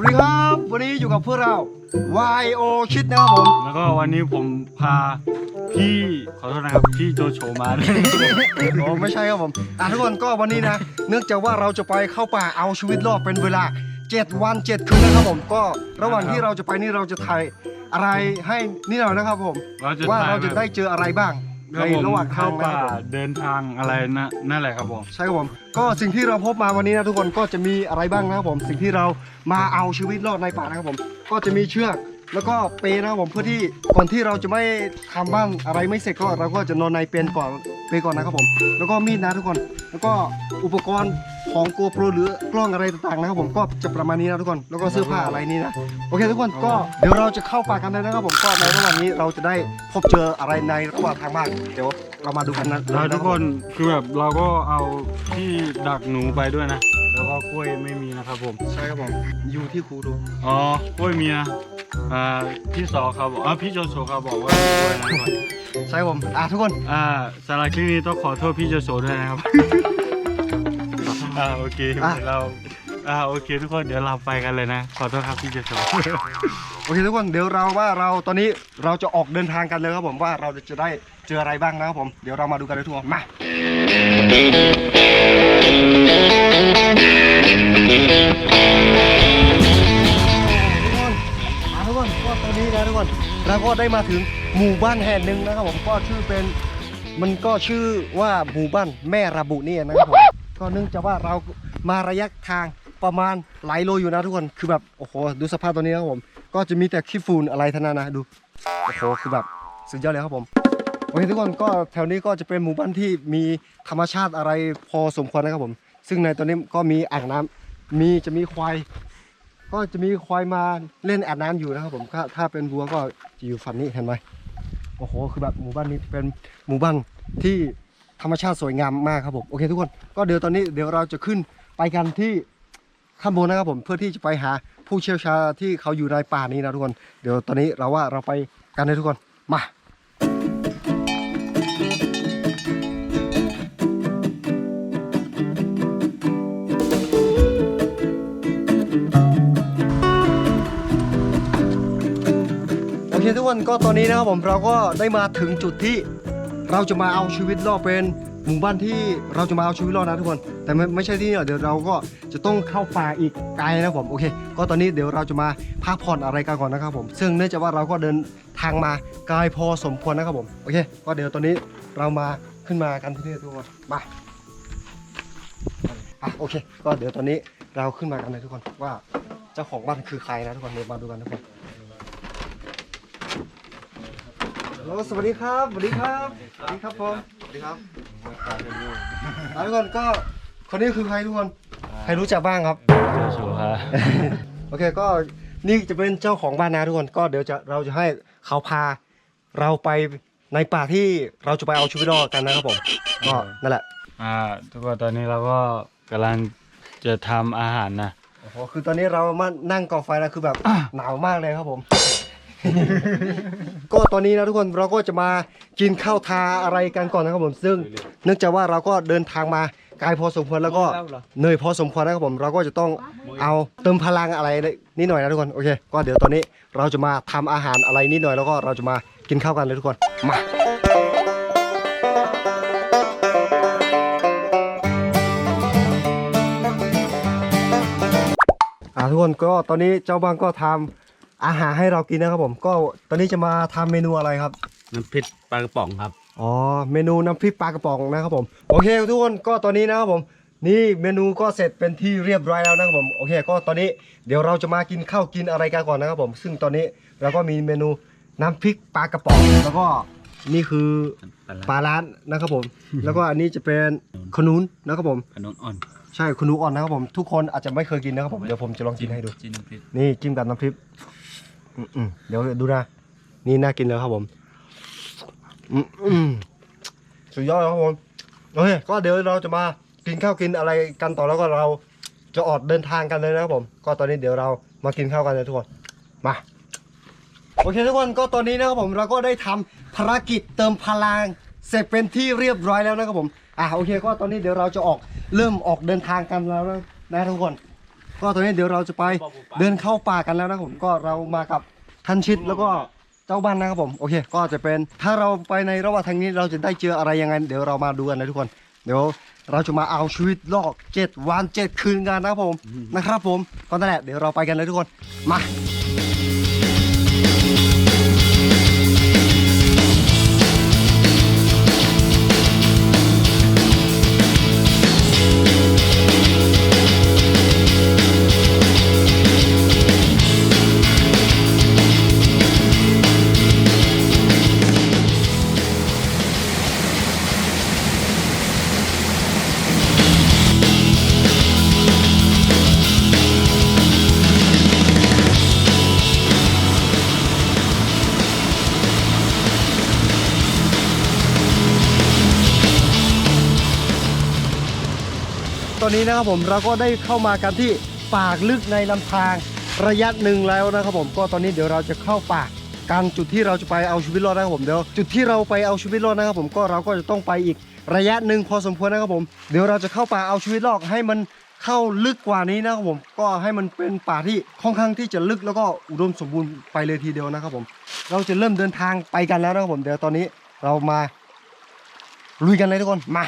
เพื่อเรา YO ชิดนะครับผม แล้วก็วันนี้ผมพาพี่ขอโทษนะครับพี่โจโฉมาด้วยโอ้ไม่ใช่ครับผมอะทุกคนก็วันนี้นะ เนื่องจากว่าเราจะไปเข้าป่าเอาชีวิตรอดเป็นเวลา 7 วัน 7 คืนนะครับผมก็ระหว่างที่เราจะไปนี่เราจะถ่ายอะไรให้นี่หน่อยนะครับผม เราจะว่าถ่ยเราจะได้เจออะไรบ้างค ในบผมระหว่างทาเข้างนะป่าครับผมเดินทางอะไรนะนั่นแหละครับผม ใช่ครับผมก็สิ่งที่เราพบมาวันนี้นะทุกคนก็จะมีอะไรบ้างนะครับผมสิ่งที่เรามาเอาชีวิตรอดในป่านะครับผม ก็จะมีเชือก แล้วก็เปรนะครับผมเพื่อที่ก่อนที่เราจะไม่ทำบ้านอะไรไม่เสร็จก็เราก็จะนอนในเปรก่อนเปรก่อนนะครับผม แล้วก็มีดนะทุกคน แล้วก็อุปกรณ์ของโกโปรหรือกล้องอะไรต่างๆนะครับผมก็จะประมาณนี้นะทุกคนแล้วก็เสื้อผ้าอะไรนี่นะโอเคทุกคนก็เดี๋ยวเราจะเข้าป่ากันเลยนะครับผมก็ในระหว่างนี้เราจะได้พบเจออะไรในระหว่างทางบ้างเดี๋ยวเรามาดูกันนะแล้วทุกคนคือแบบเราก็เอาที่ดักหนูไปด้วยนะ ก็กล้วยไม่มีนะครับผม ใช่ครับผมอยู่ที่ครูดูอ๋อกล้วยมีนะอ่าพี่สอเขาบอกอ่าพี่โจโฉเขาบอกว่ามีกล้วยนะทุกคนใช่ครับผมอะทุกคนอ่าสำหรับคลิปนี้ต้องขอโทษพี่โจโฉด้วยนะครับ อ่าโอเคอะเราอ่าโอเค ทุกคนเดี๋ยวเราไปกันเลยนะ ขอโทษครับพี่โจโฉ โอเคทุกคนเดี๋ยวเราว่าเราตอนนี้เราจะออกเดินทางกันเลยครับผมว่าเราจะได้เจออะไรบ้างนะครับผมเดี๋ยวเรามาดูกันเลยทุกคนมา ทุกคนเราก็ได้มาถึงหมู่บ้านแห่งหนึ่งนะครับผมก็ชื่อเป็นมันก็ชื่อว่าหมู่บ้านแม่ระบุเนี่ยนะครับผมก็เนื่องจากว่าเรามาระยะทางประมาณหลายโลอยู่นะทุกคนคือแบบโอ้โหดูสภาพตัวนี้นะครับผม ก็จะมีแต่ขี้ฝุ่นอะไรทั้งนั้นนะดูโอ้โหคือแบบสุดยอดเลยครับผมโอเคทุกคนก็แถวนี้ก็จะเป็นหมู่บ้านที่มีธรรมชาติอะไรพอสมควรนะครับผม ซึ่งในตอนนี้ก็มีอ่างน้ำมีจะมีควาย ก็จะมีควายมาเล่นอาบน้ำอยู่นะครับผมถ้าถ้าเป็นวัวก็จะอยู่ฝั่งนี้เห็นไหมโอ้โหคือแบบหมู่บ้านนี้เป็นหมู่บ้านที่ธรรมชาติสวยงามมากครับผมโอเคทุกคนก็เดี๋ยวตอนนี้เดี๋ยวเราจะขึ้นไปกันที่ข้างบนนะครับผมเพื่อที่จะไปหาผู้เชี่ยวชาญที่เขาอยู่ในป่านี้นะทุกคน เดี๋ยวตอนนี้เราว่าเราไปกันเลยทุกคนมา โอเคทุกคนก็ตอนนี้นะครับผมเราก็ได้มาถึงจุดที่เราจะมาเอาชีวิตรอดเป็นหมู่บ้านที่เราจะมาเอาชีวิตรอดนะทุกคน แต่ไม่ไม่ใช่ที่นี่หรอกเดี๋ยวเราก็จะต้องเข้าป่าอีกไกลนะครับผมโอเค ก็ตอนนี้เดี๋ยวเราจะมาพักผ่อนอะไรกันก่อนนะครับผม ซึ่งเนื่องจากว่าเราก็เดินทางมาไกลพอสมควรนะครับผมโอเคก็เดี๋ยวตอนนี้เรามาขึ้นมากันที่นี่ทุกคนมาอะโอเค ก็เดี๋ยวตอนนี้เราขึ้นมากันเลยทุกคนว่าเจ้าของบ้านคือใครนะทุกคนเดี๋ยวมาดูกันทุกคนฮัล โหลสวัสดีครับ สวัสดีครับ สวัสดีครับผม สวัสดีครับอะทุกคนก็คนนี้คือใครทุกคน ใครรู้จักบ้างครับโจโฉฮะโอเคก็นี่จะเป็นเจ้าของบ้านนะทุกคน ก็เดี๋ยวจะเราจะให้เขาพาเราไปในป่าที่เราจะไปเอาชีวิตรอดกันนะครับผม ก็นั่นแหละ อ่าทุกคนตอนนี้เราก็กำลังจะทำอาหารนะ โอ้โห คือตอนนี้เรามานั่งก่อไฟแล้วคือแบบหนาวมากเลยครับผม ก็ตอนนี้นะทุกคนเราก็จะมากินข้าวทาอะไรกันก่อนนะครับผมซึ่ง เนื่องจากว่าเราก็เดินทางมาไกลพอสมควรแล้วก็เหนื่อยพอสมควรนะครับผมเราก็จะต้องเอาเติมพลังอะไรนิดหน่อยนะทุกคนโอเคก็เดี๋ยวตอนนี้เราจะมาทำอาหารอะไรนิดหน่อยแล้วก็เราจะมากินข้าวกันเลยทุกคนมาอ่าทุกคนก็ตอนนี้เจ้าบ้านก็ทำ อาหารให้เรากินนะครับผม ก็ตอนนี้จะมาทำเมนูอะไรครับ น้ำพริกปลากระป๋องครับ อ๋อ เมนูน้ำพริกปลากระป๋องนะครับผม โอเคทุกคน ก็ตอนนี้นะครับผม นี่เมนูก็เสร็จเป็นที่เรียบร้อยแล้วนะครับผม โอเค ก็ตอนนี้เดี๋ยวเราจะมากินข้าวกินอะไรกันก่อนนะครับผม ซึ่งตอนนี้เราก็มีเมนูน้ำพริกปลากระป๋อง แล้วก็นี่คือปลาร้านนะครับผม แล้วก็อันนี้จะเป็นขนุนนะครับผม ขนมอ่อนใช่ขนุนอ่อนนะครับผม ทุกคนอาจจะไม่เคยกินนะครับผม เดี๋ยวผมจะลองกินให้ดู จิ้มน้ำพริก นี่จิ้มกับน้ำพริกอืมๆ เดี๋ยวดูนะ นี่น่ากินเลยครับผมสุดยอดครับผมโอเคก็เดี๋ยวเราจะมากินข้าวกินอะไรกันต่อแล้วก็เราจะออกเดินทางกันเลยนะครับผม ก็ตอนนี้เดี๋ยวเรามากินข้าวกันเลยทุกคนมาโอเคทุกคนก็ตอนนี้นะครับผมเราก็ได้ทำภารกิจเติมพลังเสร็จเป็นที่เรียบร้อยแล้วนะครับผมอะโอเคก็ตอนนี้เดี๋ยวเราจะออกเริ่มออกเดินทางกันแล้วนะทุกคน ก็ตอนนี้เดี๋ยวเราจะไปเดินเข้าป่ากันแล้วนะผมก็เรามากับทันชิดแล้วก็เจ้าบ้านนะครับผมโอเค ก็จะเป็นถ้าเราไปในระหว่างทางนี้เราจะได้เจออะไรยังไง เดี๋ยวเรามาดูกันนะทุกคน เดี๋ยวเราจะมาเอาชีวิตรอดเจ็ดวันเจ็ดคืนกันนะครับผมนะครับผมก็นั่นแหละเดี๋ยวเราไปกันเลยทุกคนมา อนนี้นะครับผมเราก็ได้เข้ามากันที่ปากลึกในลำธารระยะหนึ่งแล้วนะครับผมก็ตอนนี้เดี๋ยวเราจะเข้าป่ากันจุดที่เราจะไปเอาชีวิตรอดนะครับผมเดี๋ยวจุดที่เราไปเอาชีวิตรอดนะครับผมก็เราก็จะต้องไปอีกระยะหนึ่งพอสมควรนะครับผม เดี๋ยวเราจะเข้าป่าเอาชีวิตรอดให้มันเข้าลึกกว่านี้นะครับผมก็ให้มันเป็นป่าที่ค่อนข้างที่จะลึกแล้วก็อุดมสมบูรณ์ไปเลยทีเดียวนะครับผม เราจะเริ่มเดินทางไปกันแล้วนะครับผมเดี๋ยวตอนนี้เรามาลุยกันเลยทุกคนมา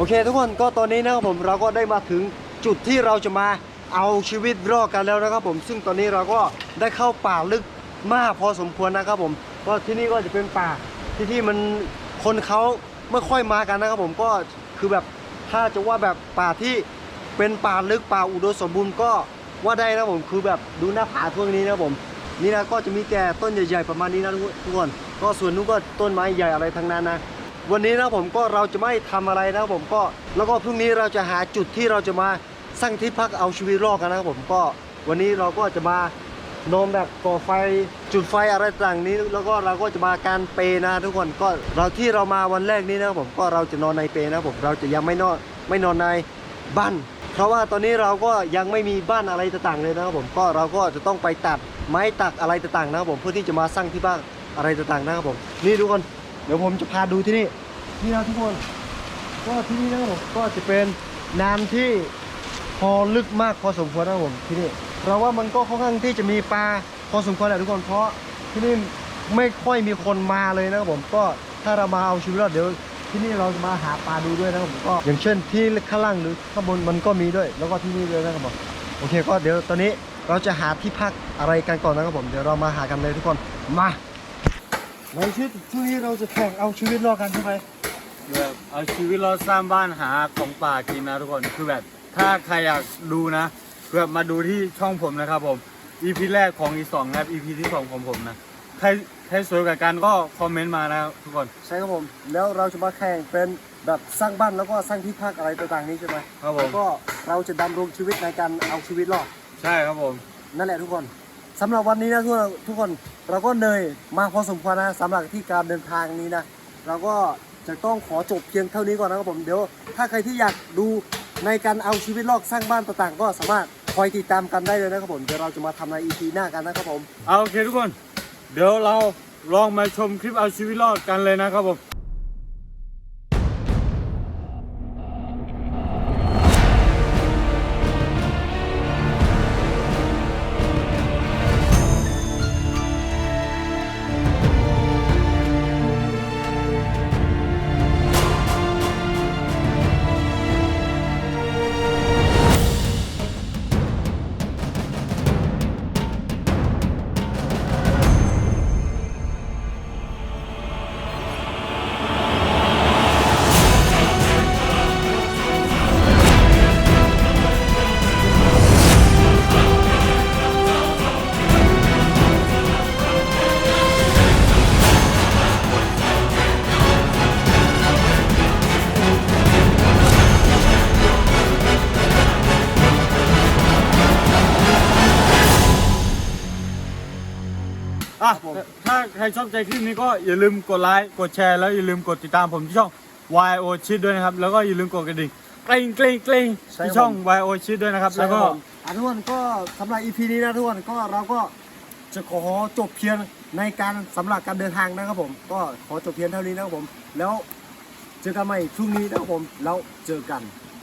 โอเค ทุกคนก็ตอนนี้นะครับผมเราก็ได้มาถึงจุดที่เราจะมาเอาชีวิตรอดกันแล้วนะครับผม ซึ่งตอนนี้เราก็ได้เข้าป่าลึกมากพอสมควรนะครับผมเพราะที่นี่ก็จะเป็นป่าที่ที่มันคนเขาไม่ค่อยมากันนะครับผมก็คือแบบถ้าจะว่าแบบป่าที่เป็นป่าลึกป่าอุดมสมบูรณ์ก็ว่าได้นะผมคือแบบดูหน้าผาพวกนี้นะผมนี่นะก็จะมีแต่ต้นใหญ่ๆประมาณนี้นะทุกคน ก็ส่วนนู้นก็ต้นไม้ใหญ่อะไรทั้งนั้นนะ วันนี้นะผมก็เราจะไม่ทำอะไรนะผมก็ แล้วก็พรุ่งนี้เราจะหาจุดที่เราจะมาสร้างที่พักเอาชีวิตรอดกันนะครับผมก็วันนี้เราก็จะมาโนมแบบก่อไฟจุดไฟอะไรต่างนี้ แล้วก็เราก็จะมาการเปนะทุกคนก็เราที่เรามาวันแรกนี้นะครับผมก็เราจะนอนในเปนะผมเราจะยังไม่นอนไม่นอนในบ้านเพราะว่าตอนนี้เราก็ยังไม่มีบ้านอะไรต่างๆเลยนะครับผมก็เราก็จะต้องไปตัดไม้ตักอะไรต่างๆนะครับผมเพื่อที่จะมาสร้างที่บ้านอะไรต่างๆนะครับผมนี่ทุกคน เดี๋ยวผมจะพาดูที่นี่นี่นะทุกคน ก็ที่นี่นะครับผมก็จะเป็นน้ำที่พอลึกมากพอสมควรนะครับผมที่นี่เราว่ามันก็ค่อนข้างที่จะมีปลาพอสมควรแหละทุกคนเพราะที่นี่ไม่ค่อยมีคนมาเลยนะครับผมก็ถ้าเรามาเอาชีวิตรอดเดี๋ยวที่นี่เราจะมาหาปลาดูด้วยนะครับผมก็อย่างเช่นที่ข้างล่างหรือข้างบนมันก็มีด้วย แล้วก็ที่นี่ด้วยนะครับผมโอเคก็เดี๋ยวตอนนี้เราจะหาที่พักอะไรกันก่อนนะครับผมเดี๋ยวเรามาหากันเลยทุกคนมา ในชีวิตช่วงนี้เราจะแข่งเอาชีวิตรอดกันใช่ไหมแบบเอาชีวิตเราสร้างบ้านหาของป่ากินนะทุกคนคือแบบถ้าใครอยากดูนะแบบมาดูที่ช่องผมนะครับผม EP แรกของ E2 นะครับ EP ที่สองของผมนะใครใครสวยกับกันก็คอมเมนต์มานะครับทุกคนใช่ครับผม แล้วเราจะมาแข่งเป็นแบบสร้างบ้านแล้วก็สร้างที่พักอะไรต่างๆนี้ใช่ไหมครับผมแล้วก็เราจะดำรงชีวิตในการเอาชีวิตรอดใช่ครับผม นั่นแหละทุกคน สำหรับวันนี้นะทุกคนทุกคนเราก็เหนื่อยมาพอสมควรนะสำหรับที่การเดินทางนี้นะเราก็จะต้องขอจบเพียงเท่านี้ก่อนนะครับผมเดี๋ยว ถ้าใครที่อยากดูในการเอาชีวิตรอดสร้างบ้านต่างๆ ก็สามารถคอยติดตามกันได้เลยนะครับผมเดี๋ยวเราจะมาทำใน EP หน้ากันนะครับผม เอาโอเคทุกคน เดี๋ยวเราลองมาชมคลิปเอาชีวิตรอดกันเลยนะครับผม ชอบใจคลิปนี้ก็อย่าลืมกดไลค์กดแชร์แล้วอย่าลืมกดติดตามผมที่ช่อง YO ชิดด้วยนะครับ แล้วก็อย่าลืมกดกระดิ่งกริ๊งกริ๊งกริ๊งใช่ที่ครับช่อง YO ชิดด้วยนะครับ แล้วก็อะทุกคนก็สำหรับ EP นี้นะทุกคนก็เราก็จะขอจบเพียงในการสำหรับการเดินทางนะครับผม ก็ขอจบเพียงเท่านี้นะครับผม แล้วเจอกันใหม่พรุ่งนี้นะครับผมแล้วเจอกัน